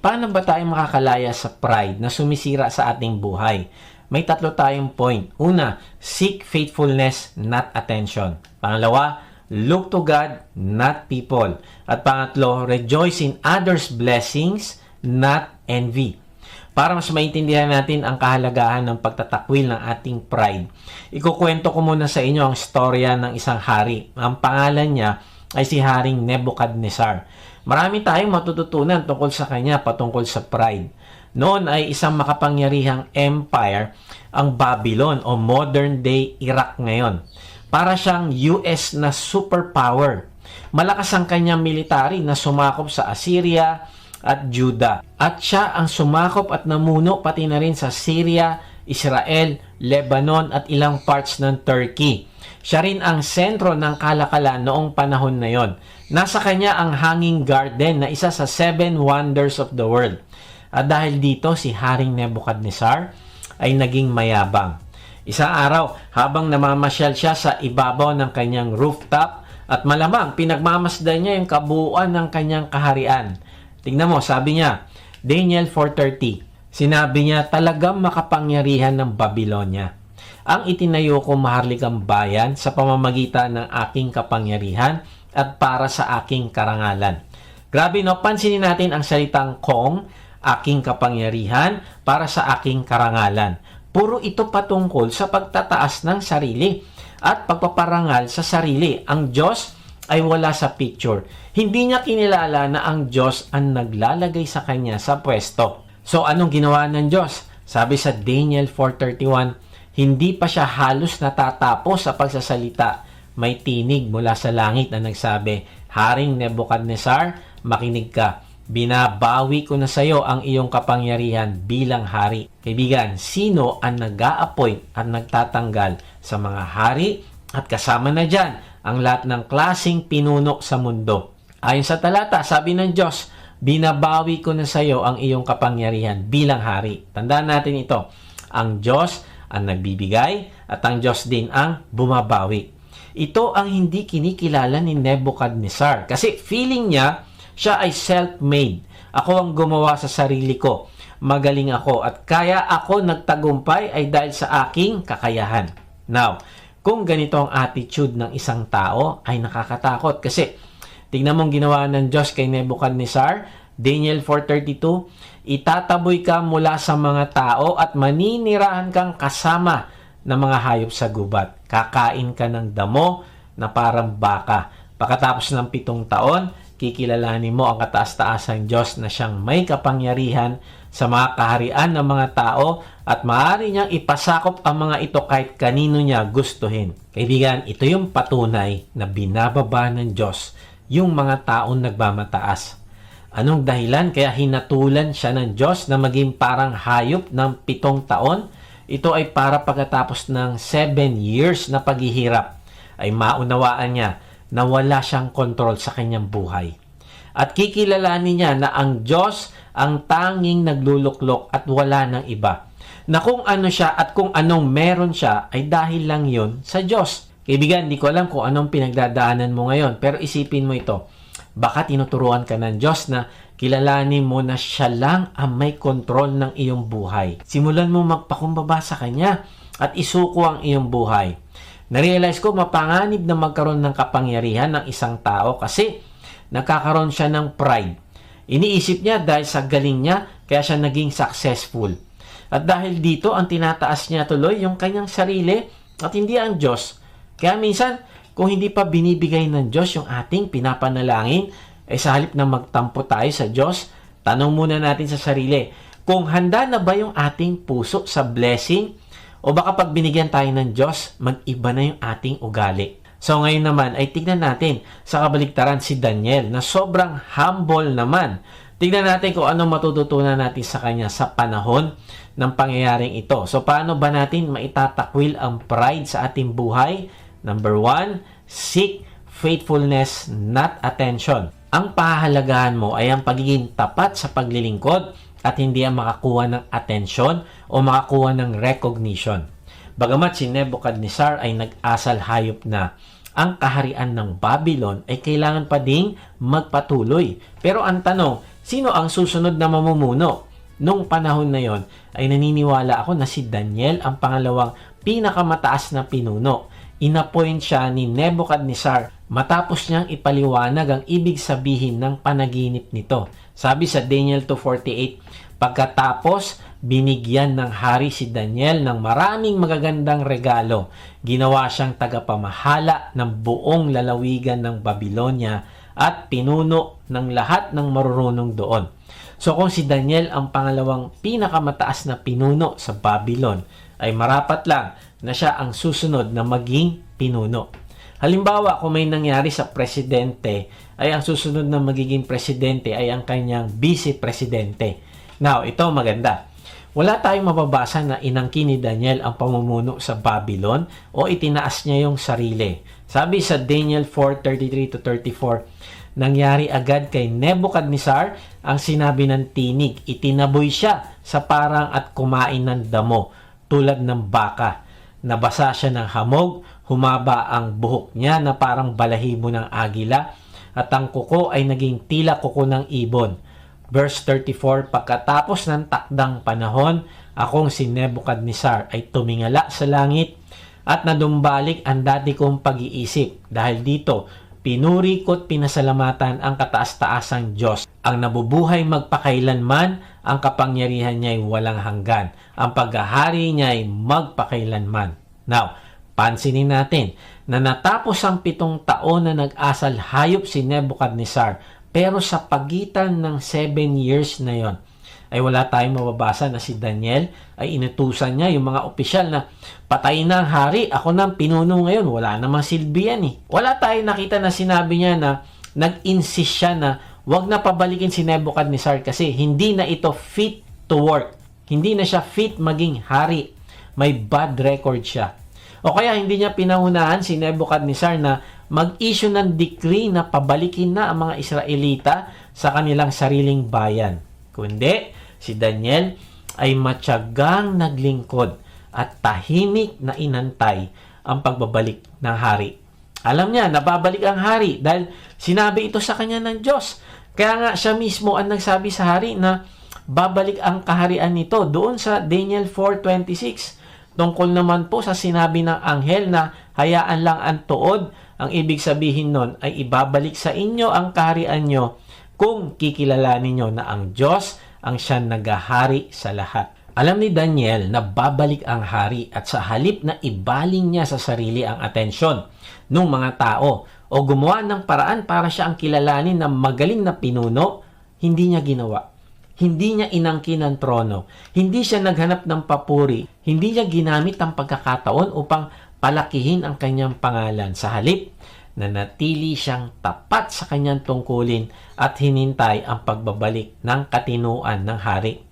Paano ba tayo makakalaya sa pride na sumisira sa ating buhay? May tatlo tayong point. Una, seek faithfulness, not attention. Pangalawa, look to God, not people. At pangatlo, rejoice in others' blessings, not envy. Para mas maintindihan natin ang kahalagahan ng pagtatakwil ng ating pride, ikukwento ko muna sa inyo ang storya ng isang hari. Ang pangalan niya ay si Haring Nebuchadnezzar. Marami tayong matututunan tungkol sa kanya patungkol sa pride. Noon ay isang makapangyarihang empire ang Babylon o modern day Iraq ngayon. Para siyang US na superpower. Malakas ang kanyang military na sumakop sa Assyria at Judah. At siya ang sumakop at namuno pati na rin sa Syria, Israel, Lebanon at ilang parts ng Turkey. Siya rin ang sentro ng kalakalan noong panahon na yon. Nasa kanya ang Hanging Garden na isa sa seven wonders of the world. At dahil dito, si Haring Nebuchadnezzar ay naging mayabang. Isang araw, habang namamasyal siya sa ibabaw ng kanyang rooftop, at malamang pinagmamasdan niya yung kabuuan ng kanyang kaharian. Tingnan mo, sabi niya, Daniel 4.30, sinabi niya, talagang makapangyarihan ng Babylonia ang itinayo ko maharlikang bayan sa pamamagitan ng aking kapangyarihan at para sa aking karangalan. Grabe no, pansinin natin ang salitang kong, aking kapangyarihan para sa aking karangalan. Puro ito patungkol sa pagtataas ng sarili at pagpaparangal sa sarili. Ang Diyos ay wala sa picture. Hindi niya kinilala na ang Diyos ang naglalagay sa kanya sa pwesto. So anong ginawa ng Diyos? Sabi sa Daniel 4.31, hindi pa siya halos natatapos sa pagsasalita. May tinig mula sa langit na nagsabi, Haring Nebuchadnezzar, makinig ka. Binabawi ko na sa iyo ang iyong kapangyarihan bilang hari. Kaibigan, sino ang nag appoint at nagtatanggal sa mga hari at kasama na dyan ang lahat ng klasing pinuno sa mundo. Ayon sa talata, sabi ng Diyos, binabawi ko na sa iyo ang iyong kapangyarihan bilang hari. Tandaan natin ito. Ang Diyos ang nagbibigay at ang Diyos din ang bumabawi. Ito ang hindi kinikilala ni Nebuchadnezzar kasi feeling niya siya ay self-made. Ako ang gumawa sa sarili ko. Magaling ako at kaya ako nagtagumpay ay dahil sa aking kakayahan. Now, kung ganito ang attitude ng isang tao ay nakakatakot kasi tingnan mong ginawa ng Diyos kay Nebuchadnezzar, Daniel 4.32, Itataboy ka mula sa mga tao at maninirahan kang kasama ng mga hayop sa gubat. Kakain ka ng damo na parang baka. Pagkatapos ng pitong taon, kikilalanin mo ang kataas-taasang Diyos na siyang may kapangyarihan sa mga kaharian ng mga tao at maaari niyang ipasakop ang mga ito kahit kanino niya gustuhin. Kaibigan, ito yung patunay na binababa ng Diyos yung mga taong nagmamataas Anong dahilan kaya hinatulan siya ng Diyos na maging parang hayop ng pitong taon? Ito ay para pagkatapos ng seven years na paghihirap ay maunawaan niya na wala siyang kontrol sa kanyang buhay. At kikilalanin niya na ang Diyos ang tanging nagluluklok at wala ng iba. Na kung ano siya at kung anong meron siya ay dahil lang yon sa Diyos. Kaibigan, hindi ko alam kung anong pinagdadaanan mo ngayon pero isipin mo ito Baka tinuturuan ka ng Diyos na kilalanin mo na siya lang ang may kontrol ng iyong buhay. Simulan mo magpakumbaba sa Kanya at isuko ang iyong buhay. Narealize ko mapanganib na magkaroon ng kapangyarihan ng isang tao kasi nagkakaroon siya ng pride. Iniisip niya dahil sa galing niya kaya siya naging successful. At dahil dito ang tinataas niya tuloy yung kanyang sarili at hindi ang Diyos. Kaya minsan kung hindi pa binibigay ng Diyos yung ating pinapanalangin, ay sa halip na magtampo tayo sa Diyos, tanong muna natin sa sarili, kung handa na ba yung ating puso sa blessing, o baka pag binigyan tayo ng Diyos, mag-iba na yung ating ugali. So ngayon naman ay tignan natin sa kabaligtaran si Daniel na sobrang humble naman. Tignan natin kung anong matututunan natin sa kanya sa panahon ng pangyayaring ito. So paano ba natin maitatakwil ang pride sa ating buhay? Number one, seek faithfulness, not attention. Ang pahahalagahan mo ay ang pagiging tapat sa paglilingkod at hindi ang makakuha ng attention o makakuha ng recognition. Bagamat si Nebuchadnezzar ay nag-asal hayop na ang kaharian ng Babylon ay kailangan pa ding magpatuloy. Pero ang tanong, sino ang susunod na mamumuno? Nung panahon na yon ay naniniwala ako na si Daniel ang pangalawang pinakamataas na pinuno. Inappoint siya ni Nebuchadnezzar matapos niyang ipaliwanag ang ibig sabihin ng panaginip nito. Sabi sa Daniel 2.48, pagkatapos binigyan ng hari si Daniel ng maraming magagandang regalo. Ginawa siyang tagapamahala ng buong lalawigan ng Babylonia at pinuno ng lahat ng marurunong doon. So kung si Daniel ang pangalawang pinakamataas na pinuno sa Babylon, ay marapat lang na siya ang susunod na maging pinuno. Halimbawa, kung may nangyari sa presidente, ay ang susunod na magiging presidente ay ang kanyang vice-presidente. Now, ito maganda. Wala tayong mababasa na inangkin ni Daniel ang pamumuno sa Babylon o itinaas niya yung sarili. Sabi sa Daniel 4:33 to 34, nangyari agad kay Nebuchadnezzar ang sinabi ng tinig. Itinaboy siya sa parang at kumain ng damo tulad ng baka. Nabasa siya ng hamog, humaba ang buhok niya na parang balahibo ng agila at ang kuko ay naging tila kuko ng ibon. Verse 34, Pagkatapos ng takdang panahon, akong si Nebuchadnezzar ay tumingala sa langit at nadumbalik ang dati kong pag-iisip. Dahil dito, pinuri ko't pinasalamatan ang kataas-taasang Diyos. Ang nabubuhay magpakailanman, ang kapangyarihan niya ay walang hanggan. Ang paghahari niya ay magpakailanman. Now, pansinin natin na natapos ang pitong taon na nag-asal hayop si Nebuchadnezzar pero sa pagitan ng 7 years na yon, ay wala tayong mababasa na si Daniel ay inutusan niya yung mga opisyal na patayin na ang hari, ako nang pinuno ngayon, wala namang silbi yan eh. Wala tayong nakita na sinabi niya na nag-insist siya na wag na pabalikin si Nebuchadnezzar kasi hindi na ito fit to work. Hindi na siya fit maging hari. May bad record siya. O kaya hindi niya pinangunahan si Nebuchadnezzar na mag-issue ng decree na pabalikin na ang mga Israelita sa kanilang sariling bayan. Kundi, si Daniel ay matyagang naglingkod at tahimik na inantay ang pagbabalik ng hari. Alam niya, nababalik ang hari dahil sinabi ito sa kanya ng Diyos. Kaya nga siya mismo ang nagsabi sa hari na babalik ang kaharian nito doon sa Daniel 4.26. Tungkol naman po sa sinabi ng anghel na hayaan lang ang tuod ang ibig sabihin nun ay ibabalik sa inyo ang kaharian nyo kung kikilalanin nyo na ang Diyos ang siya nagahari sa lahat. Alam ni Daniel na babalik ang hari at sa halip na ibaling niya sa sarili ang atensyon ng mga tao o gumawa ng paraan para siya ang kilalanin na magaling na pinuno, hindi niya ginawa. Hindi niya inangkin ang trono. Hindi siya naghanap ng papuri. Hindi niya ginamit ang pagkakataon upang palakihin ang kanyang pangalan sa halip na natili siyang tapat sa kanyang tungkulin at hinintay ang pagbabalik ng katinuan ng hari.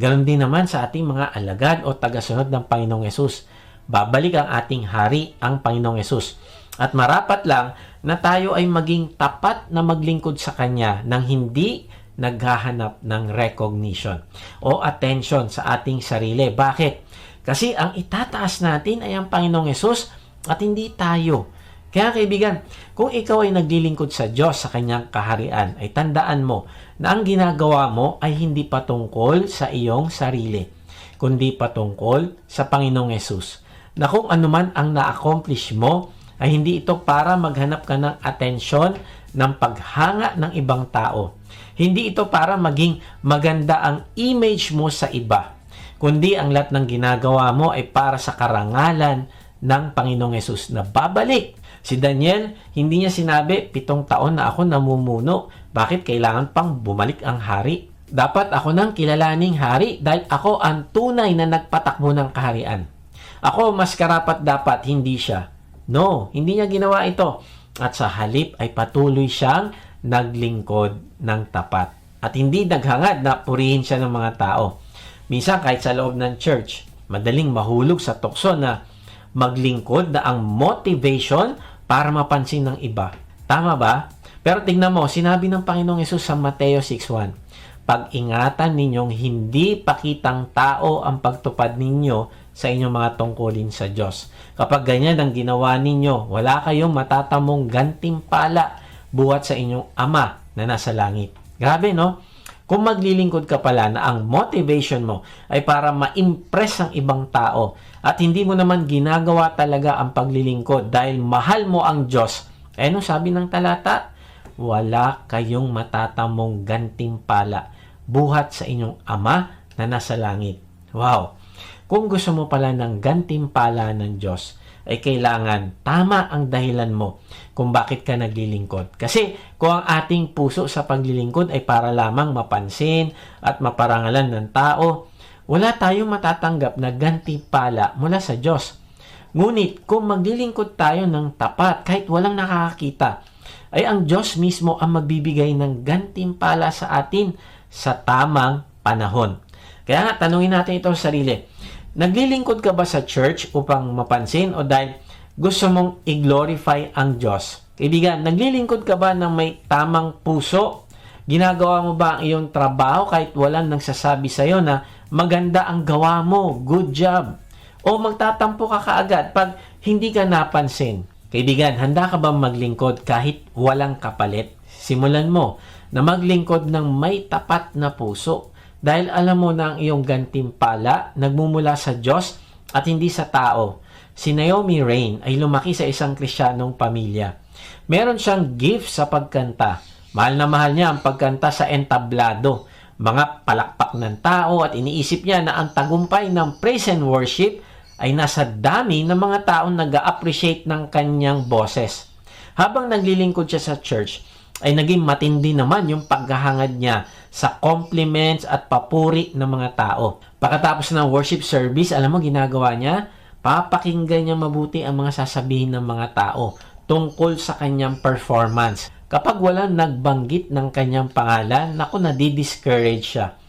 Ganon din naman sa ating mga alagad o tagasunod ng Panginoong Yesus. Babalik ang ating hari, ang Panginoong Yesus. At marapat lang na tayo ay maging tapat na maglingkod sa Kanya nang hindi naghahanap ng recognition o attention sa ating sarili. Bakit? Kasi ang itataas natin ay ang Panginoong Yesus at hindi tayo. Kaya kaibigan, kung ikaw ay naglilingkod sa Diyos sa kanyang kaharian, ay tandaan mo na ang ginagawa mo ay hindi patungkol sa iyong sarili, kundi patungkol sa Panginoong Yesus. Na kung anuman ang na-accomplish mo, ay hindi ito para maghanap ka ng atensyon ng paghanga ng ibang tao. Hindi ito para maging maganda ang image mo sa iba kundi ang lahat ng ginagawa mo ay para sa karangalan ng Panginoong Yesus na babalik. Si Daniel, hindi niya sinabi, pitong taon na ako namumuno. Bakit kailangan pang bumalik ang hari? Dapat ako nang kilalaning hari dahil ako ang tunay na nagpatakbo ng kaharian. Ako mas karapat dapat, hindi siya. No, hindi niya ginawa ito. At sa halip ay patuloy siyang naglingkod ng tapat. At hindi naghangad na purihin siya ng mga tao. Minsan kahit sa loob ng church, madaling mahulog sa tukso na maglingkod na ang motivation para mapansin ng iba. Tama ba? Pero tingnan mo, sinabi ng Panginoong Yesus sa Mateo 6.1, Pag-ingatan ninyong hindi pakitang tao ang pagtupad ninyo sa inyong mga tungkulin sa Diyos. Kapag ganyan ang ginawa ninyo, wala kayong matatamong gantimpala buhat sa inyong Ama na nasa langit. Grabe, no? Kung maglilingkod ka pala na ang motivation mo ay para ma-impress ang ibang tao at hindi mo naman ginagawa talaga ang paglilingkod dahil mahal mo ang Diyos, eh ano sabi ng talata? Wala kayong matatamong gantimpala buhat sa inyong Ama na nasa langit. Wow! Kung gusto mo pala ng gantimpala ng Diyos, ay kailangan tama ang dahilan mo kung bakit ka naglilingkod. Kasi kung ang ating puso sa paglilingkod ay para lamang mapansin at maparangalan ng tao, wala tayong matatanggap na gantimpala mula sa Diyos. Ngunit kung maglilingkod tayo ng tapat kahit walang nakakakita, ay ang Diyos mismo ang magbibigay ng gantimpala sa atin sa tamang panahon. Kaya nga, tanungin natin ito sa sarili. Naglilingkod ka ba sa church upang mapansin o dahil gusto mong i-glorify ang Diyos? Kaibigan, naglilingkod ka ba ng may tamang puso? Ginagawa mo ba ang iyong trabaho kahit walang nagsasabi sa iyo na maganda ang gawa mo, good job? O magtatampo ka kaagad pag hindi ka napansin? Kaibigan, handa ka ba maglingkod kahit walang kapalit? Simulan mo na maglingkod ng may tapat na puso dahil alam mo na ang iyong gantimpala nagmumula sa Diyos at hindi sa tao. Si Naomi Rain ay lumaki sa isang kristyanong pamilya. Meron siyang gift sa pagkanta. Mahal na mahal niya ang pagkanta sa entablado. Mga palakpak ng tao at iniisip niya na ang tagumpay ng praise and worship ay nasa dami ng mga taong nag-appreciate ng kanyang boses. Habang naglilingkod siya sa church, ay naging matindi naman yung paghahangad niya sa compliments at papuri ng mga tao. Pagkatapos ng worship service, alam mo ginagawa niya? Papakinggan niya mabuti ang mga sasabihin ng mga tao tungkol sa kanyang performance. Kapag walang nagbanggit ng kanyang pangalan, naku, nadi-discourage siya.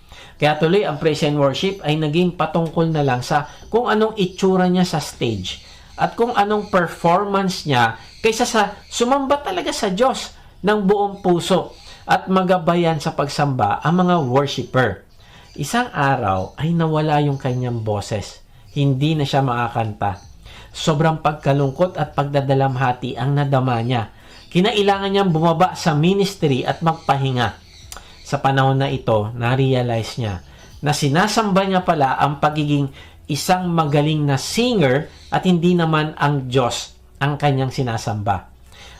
Kaya tuloy ang praise and worship ay naging patungkol na lang sa kung anong itsura niya sa stage at kung anong performance niya kaysa sa sumamba talaga sa Diyos ng buong puso at magabayan sa pagsamba ang mga worshiper. Isang araw ay nawala yung kanyang boses. Hindi na siya makakanta. Sobrang pagkalungkot at pagdadalamhati ang nadama niya. Kinailangan niyang bumaba sa ministry at magpahinga. Sa panahon na ito, na-realize niya na sinasamba niya pala ang pagiging isang magaling na singer at hindi naman ang Diyos ang kanyang sinasamba.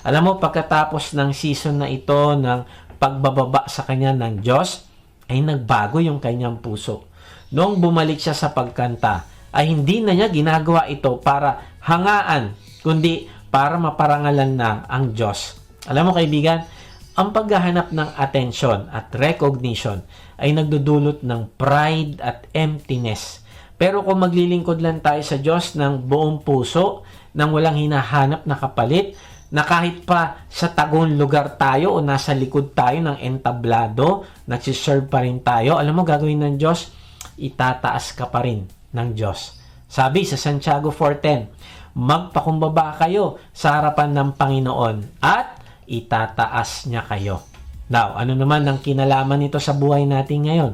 Alam mo, pagkatapos ng season na ito ng pagbababa sa kanya ng Diyos, ay nagbago yung kanyang puso. Noong bumalik siya sa pagkanta, ay hindi na niya ginagawa ito para hangaan, kundi para maparangalan na ang Diyos. Alam mo kaibigan, ang paghahanap ng attention at recognition ay nagdudulot ng pride at emptiness. Pero kung maglilingkod lang tayo sa Diyos ng buong puso, nang walang hinahanap na kapalit, na kahit pa sa tagong lugar tayo o nasa likod tayo ng entablado, nagsiserve pa rin tayo, alam mo gagawin ng Diyos? Itataas ka pa rin ng Diyos. Sabi sa Santiago 4.10, magpakumbaba kayo sa harapan ng Panginoon at itataas niya kayo. Now, ano naman ang kinalaman nito sa buhay natin ngayon?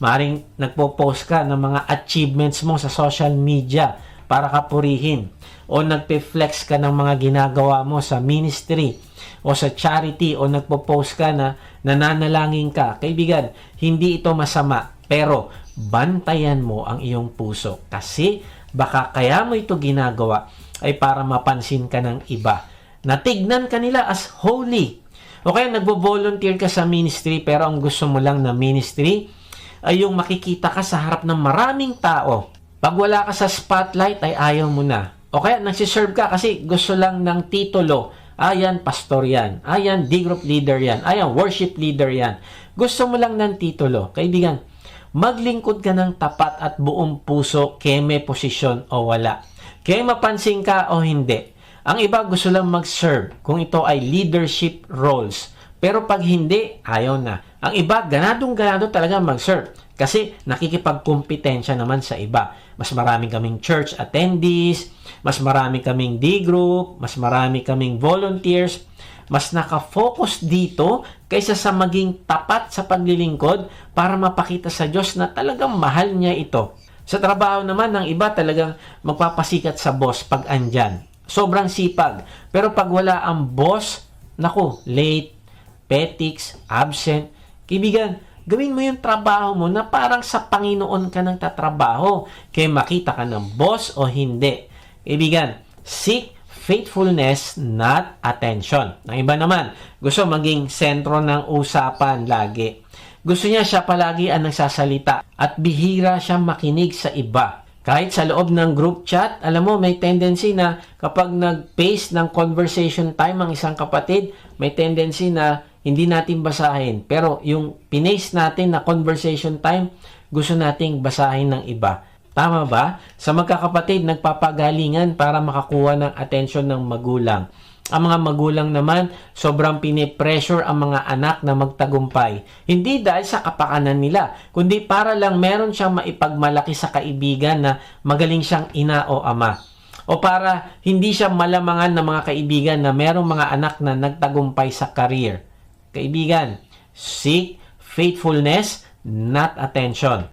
Maring nagpo-post ka ng mga achievements mo sa social media para kapurihin o nagpe-flex ka ng mga ginagawa mo sa ministry o sa charity o nagpo-post ka na nananalangin ka. Kaibigan, hindi ito masama pero bantayan mo ang iyong puso kasi baka kaya mo ito ginagawa ay para mapansin ka ng iba natignan kanila as holy. O kaya nagbo-volunteer ka sa ministry pero ang gusto mo lang na ministry ay yung makikita ka sa harap ng maraming tao. Pag wala ka sa spotlight ay ayaw mo na. O kaya nagsiserve ka kasi gusto lang ng titulo. Ayan, pastor yan. Ayan, D-group leader yan. Ayan, worship leader yan. Gusto mo lang ng titulo. Kaibigan, maglingkod ka ng tapat at buong puso may posisyon o wala. Kaya mapansin ka o hindi. Ang iba gusto lang mag-serve kung ito ay leadership roles. Pero pag hindi, ayaw na. Ang iba, ganadong-ganado talaga mag-serve. Kasi nakikipagkompetensya naman sa iba. Mas marami kaming church attendees, mas marami kaming D-group, mas marami kaming volunteers. Mas nakafocus dito kaysa sa maging tapat sa paglilingkod para mapakita sa Diyos na talagang mahal niya ito. Sa trabaho naman ng iba talagang magpapasikat sa boss pag andyan sobrang sipag. Pero pag wala ang boss, naku, late, petics, absent, kibigan, gawin mo yung trabaho mo na parang sa Panginoon ka nang tatrabaho. Kaya makita ka ng boss o hindi. Ibigan, seek faithfulness, not attention. Ang iba naman, gusto maging sentro ng usapan lagi. Gusto niya siya palagi ang nagsasalita at bihira siya makinig sa iba. Kahit sa loob ng group chat, alam mo, may tendency na kapag nag-pace ng conversation time ang isang kapatid, may tendency na hindi natin basahin. Pero yung pinace natin na conversation time, gusto nating basahin ng iba. Tama ba? Sa magkakapatid, nagpapagalingan para makakuha ng atensyon ng magulang. Ang mga magulang naman, sobrang pinipressure ang mga anak na magtagumpay. Hindi dahil sa kapakanan nila, kundi para lang meron siyang maipagmalaki sa kaibigan na magaling siyang ina o ama. O para hindi siya malamangan ng mga kaibigan na merong mga anak na nagtagumpay sa career. Kaibigan, seek faithfulness, not attention.